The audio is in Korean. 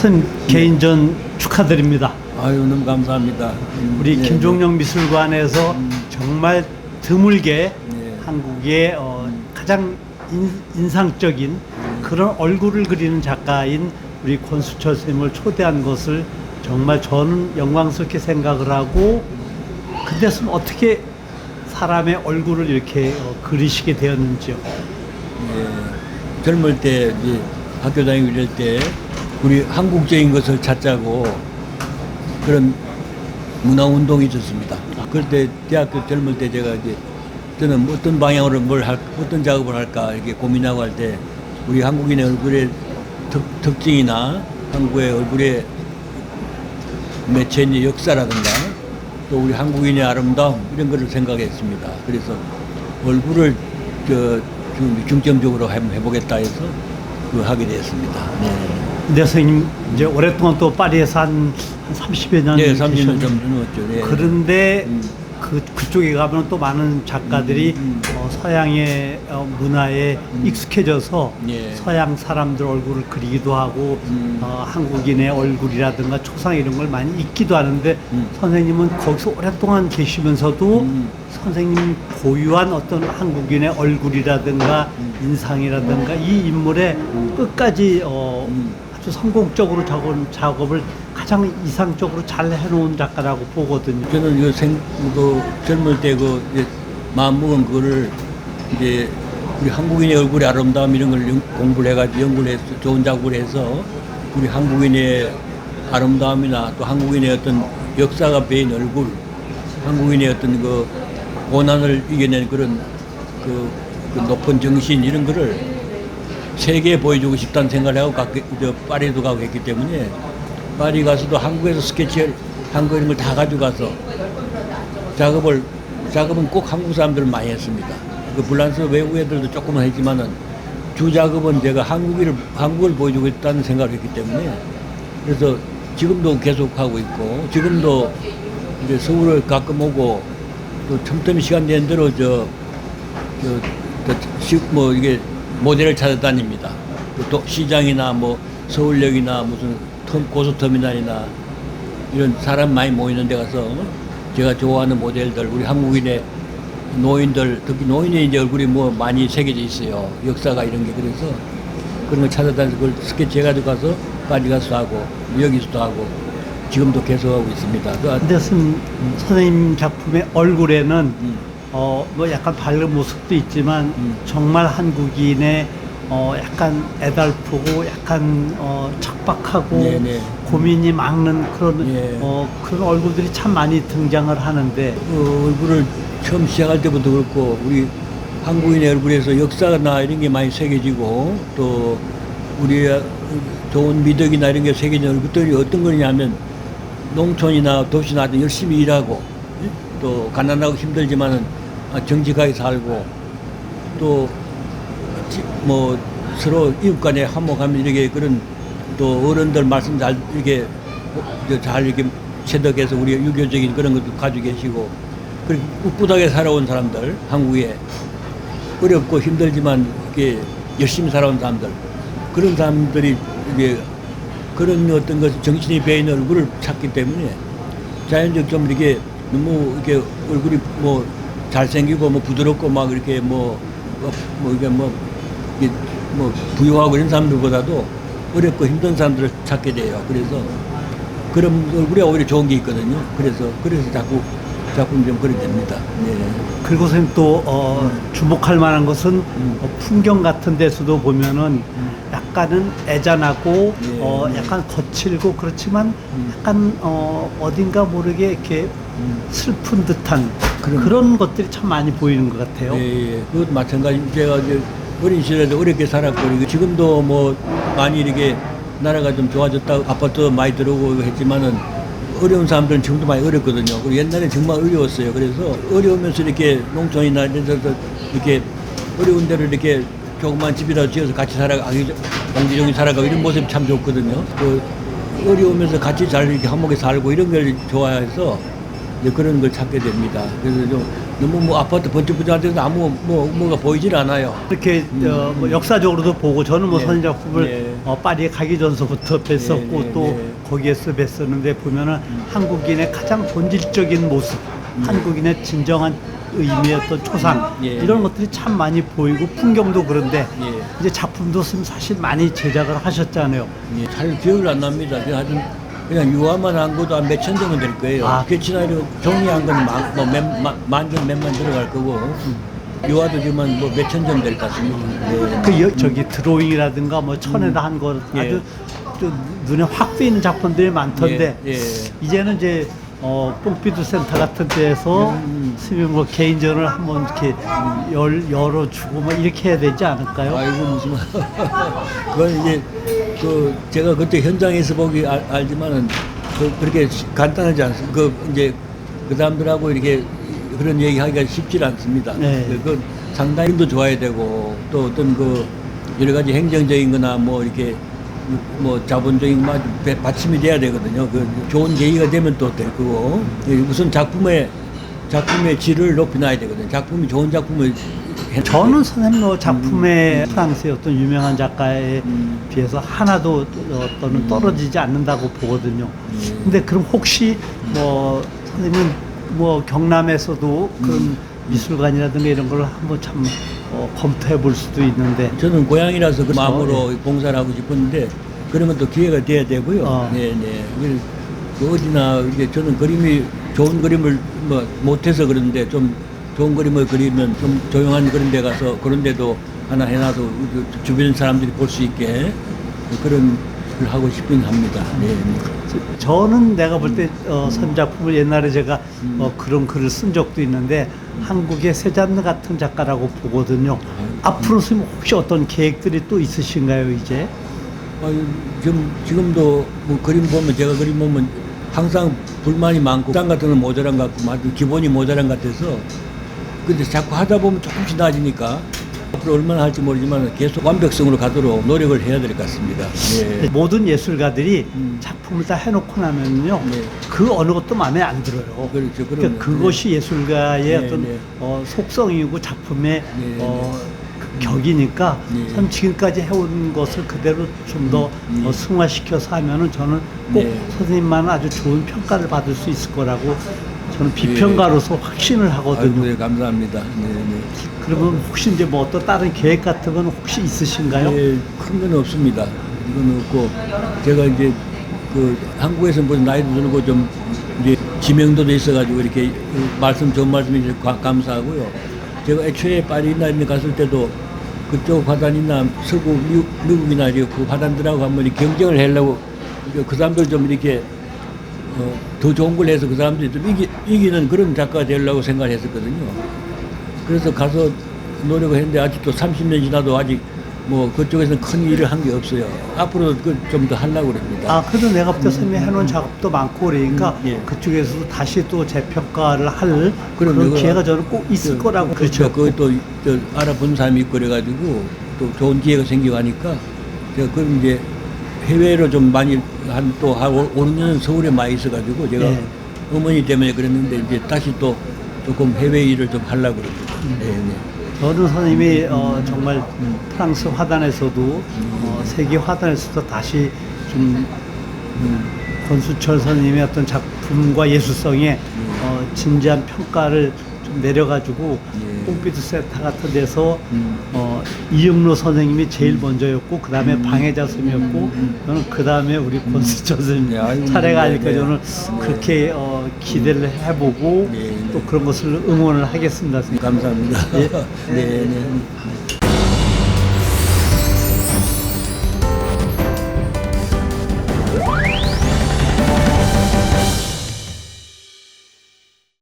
선생님 개인전 축하드립니다. 아유 너무 감사합니다. 음, 우리 네, 김종영 미술관에서 정말 드물게 네. 한국의 어, 가장 인, 상적인 그런 얼굴을 그리는 작가인 우리 권수철 선생님을 초대한 것을 정말 저는 영광스럽게 생각을 하고 근데 선생님 어떻게 사람의 얼굴을 이렇게 어, 그리시게 되었는지요? 네. 예, 젊을 때 이제 학교 다니고 이럴 때 우리 한국적인 것을 찾자고 그런 문화 운동이 있었습니다. 그럴 때 대학교 젊을 때 제가 이제 저는 뭐 어떤 방향으로 뭘 할, 어떤 작업을 할까 이렇게 고민하고 할 때 우리 한국인의 얼굴의 특, 특징이나 한국의 얼굴의 매체의 역사라든가 또 우리 한국인의 아름다움 이런 거를 생각했습니다. 그래서 얼굴을 저좀 중점적으로 해보겠다 해서 그 하게 되었습니다. 네. 근데 선생님 이제 오랫동안 또 파리에서 한, 한 30여 년 네, 30년 계셨는데 좀 넘었죠. 네. 그런데 음. 그 그쪽에 가면 또 많은 작가들이 음, 음. 어, 서양의 어, 문화에 음. 익숙해져서 예. 서양 사람들 얼굴을 그리기도 하고 음. 어, 한국인의 얼굴이라든가 초상 이런 걸 많이 잊기도 하는데 음. 선생님은 거기서 오랫동안 계시면서도 음. 선생님 고유한 어떤 한국인의 얼굴이라든가 음. 인상이라든가 이 인물의 끝까지 어, 음. 아주 성공적으로 작업, 작업을 가장 이상적으로 잘 해놓은 작가라고 보거든요. 저는 그 생, 그 젊을 때 그 마음 먹은 그거를 이제 우리 한국인의 얼굴의 아름다움 이런 걸 연- 공부를 해가지고 연구를 해서 좋은 작업을 해서 우리 한국인의 아름다움이나 또 한국인의 어떤 역사가 배인 얼굴, 한국인의 어떤 그 고난을 이겨낸 그런 그, 그 높은 정신 이런 거를 세계에 보여주고 싶다는 생각을 하고 가, 저 파리도 가고 했기 때문에 파리 가서도 한국에서 스케치를 한국 이런 걸 다 가져가서 작업을 작업은 꼭 한국 사람들을 많이 했습니다. 그 불란스 외국 애들도 조금은 했지만은 주 작업은 제가 한국을 한국을 보여주고 있다는 생각을 했기 때문에 그래서 지금도 계속 하고 있고 지금도 이제 서울을 가끔 오고 또 틈틈이 시간 되는 대로 저 저뭐 이게 모델을 찾아다닙니다. 또 시장이나 뭐 서울역이나 무슨 텀, 고속터미널이나 이런 사람 많이 모이는 데 가서 제가 좋아하는 모델들 우리 한국인의 노인들 특히 노인의 이제 얼굴이 뭐 많이 새겨져 있어요. 역사가 이런 게 그래서 그런 걸 찾아다니서 그걸 스케치 해가지고 가서 파리 가서 하고 여기서도 하고 지금도 계속 하고 있습니다. 그 근데 선, 선생님 작품의 얼굴에는 음. 어, 뭐 약간 밝은 모습도 있지만 음. 정말 한국인의 어, 약간 애달프고 약간 어, 척박하고 네네. 고민이 많은 그런 예. 어, 그런 얼굴들이 참 많이 등장을 하는데 그 얼굴을 처음 시작할 때부터 그렇고 우리 한국인의 얼굴에서 역사나 이런 게 많이 새겨지고 또 우리의 좋은 미덕이나 이런 게 새겨진 얼굴들이 어떤 거냐면 농촌이나 도시나 열심히 일하고 예? 또 가난하고 힘들지만은 아, 정직하게 살고 또 뭐 서로 이웃 간에 화목하면 이렇게 그런 또 어른들 말씀 잘 이렇게 어, 잘 이렇게 체득해서 우리 유교적인 그런 것도 가지고 계시고 그리고 꿋꿋하게 살아온 사람들 한국에. 어렵고 힘들지만 이렇게 열심히 살아온 사람들. 그런 사람들이 이게 그런 어떤 것 정신이 배인 얼굴을 찾기 때문에 자연적 좀 이렇게 너무 이렇게 얼굴이 뭐 잘생기고 뭐 부드럽고 막 이렇게 뭐, 뭐, 뭐 이게 뭐, 이게 뭐 부유하고 이런 사람들보다도 어렵고 힘든 사람들을 찾게 돼요. 그래서 그런 얼굴에 오히려 좋은 게 있거든요. 그래서, 그래서 자꾸, 자꾸 좀 그렇게 됩니다. 예. 그리고 선생님 또 어, 주목할 만한 것은 음. 어, 풍경 같은 데서도 보면은 약간은 애잔하고 예. 어, 약간 거칠고 그렇지만 음. 약간 어, 어딘가 모르게 이렇게 음. 슬픈 듯한 그럼. 그런 것들이 참 많이 보이는 것 같아요. 예, 예. 그것도 마찬가지. 제가 이제 어린 시절에도 어렵게 살았고, 그리고 지금도 뭐 많이 이렇게 나라가 좀 좋아졌다고 아파트 많이 들어오고 했지만은 어려운 사람들은 지금도 많이 어렵거든요. 그리고 옛날에 정말 어려웠어요. 그래서 어려우면서 이렇게 농촌이나 이런 데서 이렇게 어려운 데를 이렇게 조그만 집이라도 지어서 같이 살아가고, 옹기종기 살아가고 이런 모습이 참 좋거든요. 그 어려우면서 같이 잘 이렇게 한목에 살고 이런 걸 좋아해서 이제 그런 걸 찾게 됩니다. 그래서 좀 너무 뭐 아파트 번쩍번쩍한 데서 아무 뭐 뭐가 보이질 않아요. 이렇게 어, 뭐 역사적으로도 보고 저는 뭐 예. 선생 작품을 예. 어, 파리에 가기 전서부터 뵀었고 네, 네, 또 네. 거기에서 뵀었는데 보면은 한국인의 가장 본질적인 모습, 한국인의 진정한 의미였던 초상 예, 이런 예. 것들이 참 많이 보이고 풍경도 그런데 예. 이제 작품도 사실 많이 제작을 하셨잖아요. 예, 잘 기억이 안 납니다. 하여튼 그냥 유화만 한 것도 한 몇천 점은 될 거예요. 아. 캐치나이로 정리한 건 뭐몇만점 몇만 들어갈 거고 유화도 지금 뭐 몇천 점 될 것 같습니다. 네. 그 여- 저기 드로잉이라든가 뭐 천에다 한거 예. 아주 또 눈에 확 띄는 작품들이 많던데 예, 예. 이제는 이제 어 뽕피드 센터 같은 데서 음. 스님 뭐 개인전을 한번 이렇게 열 열어주고 뭐 이렇게 해야 되지 않을까요? 아이고 무슨 그건 이제 그 제가 그때 현장에서 보기 알, 알지만은 그 그렇게 시- 간단하지 않습니다. 그 이제 그 사람들하고 이렇게 그런 얘기하기가 쉽지 않습니다. 네. 그, 그 상당히 힘도 좋아야 되고 또 어떤 그 여러 가지 행정적인거나 뭐 이렇게 뭐 자본적인 뭐 배- 받침이 돼야 되거든요. 그 좋은 계기가 되면 또 될 거고 예, 우선 작품의 작품의 질을 높여놔야 되거든요. 작품이 좋은 작품을 해- 저는 선생님 뭐 작품의 프랑스의 어떤 유명한 작가에 음. 비해서 하나도 어떤 떨어지지 않는다고 보거든요. 음. 근데 그럼 혹시 뭐 선생님 뭐 경남에서도 그런 음. 미술관이라든가 이런 걸 한번 참 어, 검토해 볼 수도 있는데 저는 고향이라서 그 그렇죠. 마음으로 봉사를 하고 싶었는데 그런 것도 기회가 돼야 되고요. 어. 네, 네. 그- 그 어디나 이제 저는 그림이 좋은 그림을 뭐 못해서 그런데 좀 좋은 그림을 그리면 좀 조용한 그런 데 가서 그런 데도 하나 해놔서 그 주변 사람들이 볼 수 있게 그런 걸 하고 싶긴 합니다. 네. 네. 저는 내가 볼때 어, 선작품을 옛날에 제가 음. 어, 그런 글을 쓴 적도 있는데 한국의 세잔느 같은 작가라고 보거든요. 앞으로 선생님 혹시 어떤 계획들이 또 있으신가요 이제? 아유, 지금, 지금도 뭐 그림 보면, 제가 그림 보면 항상 불만이 많고, 장 같은 건 모자란 것 같고, 아주 기본이 모자란 것 같아서. 근데 자꾸 하다 보면 조금씩 나아지니까, 앞으로 얼마나 할지 모르지만 계속 완벽성으로 가도록 노력을 해야 될 것 같습니다. 예. 모든 예술가들이 음. 작품을 다 해놓고 나면요 네. 그 어느 것도 마음에 안 들어요. 그렇죠. 그러니까 그것이 예술가의 네, 어떤 네. 어, 속성이고 작품의 네, 어, 그 격이니까 네. 참 지금까지 해온 것을 그대로 좀더 음, 네. 어, 승화시켜서 하면은 저는 꼭 네. 선생님만은 아주 좋은 평가를 받을 수 있을 거라고 저는 비평가로서 확신을 하거든요. 아이고, 네, 감사합니다. 네, 네. 그러면 혹시 이제 뭐 어떤 다른 계획 같은 건 혹시 있으신가요? 예, 큰 건 없습니다. 이건 없고 제가 이제 그 한국에서 뭐 나이도 들고 좀 이제 지명도도 있어가지고 이렇게 말씀 좋은 말씀 이제 감사하고요. 제가 애초에 파리나 이런 데 갔을 때도 그쪽 화단이나 서구 미국, 미국이나 이렇게 그 화단들하고 한번 경쟁을 하려고 그 사람들 좀 이렇게 어, 더 좋은 걸 해서 그 사람들이 좀 이기, 이기는 그런 작가가 되려고 생각을 했었거든요. 그래서 가서 노력을 했는데 아직도 30년 지나도 아직 뭐 그쪽에서는 큰 일을 한 게 없어요. 앞으로 그좀 더 하려고 그럽니다. 아, 그래도 내가 볼때 선생님이 해놓은 작업도 많고 그러니까 음, 예. 그쪽에서도 다시 또 재평가를 할 그런 이거- 기회가 저는 꼭 있을 그- 거라고 그렇죠. 그것도 저 알아본 사람이 있고 그래가지고 또 좋은 기회가 생겨가니까 제가 그럼 이제 해외로 좀 많이 한 또 하고 오는 년은 서울에 많이 있어가지고 제가 예. 어머니 때문에 그랬는데 이제 다시 또 조금 해외 일을 좀 하려고 그럽니다. 네, 네. 저는 선생님이 어, 정말 프랑스 화단에서도 어, 세계 화단에서도 다시 좀 음, 권수철 선생님의 어떤 작품과 예술성에 어, 진지한 평가를 좀 내려가지고 예. 뽕피드 센터 같은 데서 음. 어, 이영로 선생님이 제일 먼저였고 그 다음에 방해자 선생님이었고 저는 그 다음에 우리 권수철 선생님 네, 아이고, 차례가 네, 아닐까 네. 저는 그렇게 어, 기대를 해보고 네, 네. 또 그런 것을 응원을 하겠습니다. 선생님. 감사합니다. 예. 네, 네.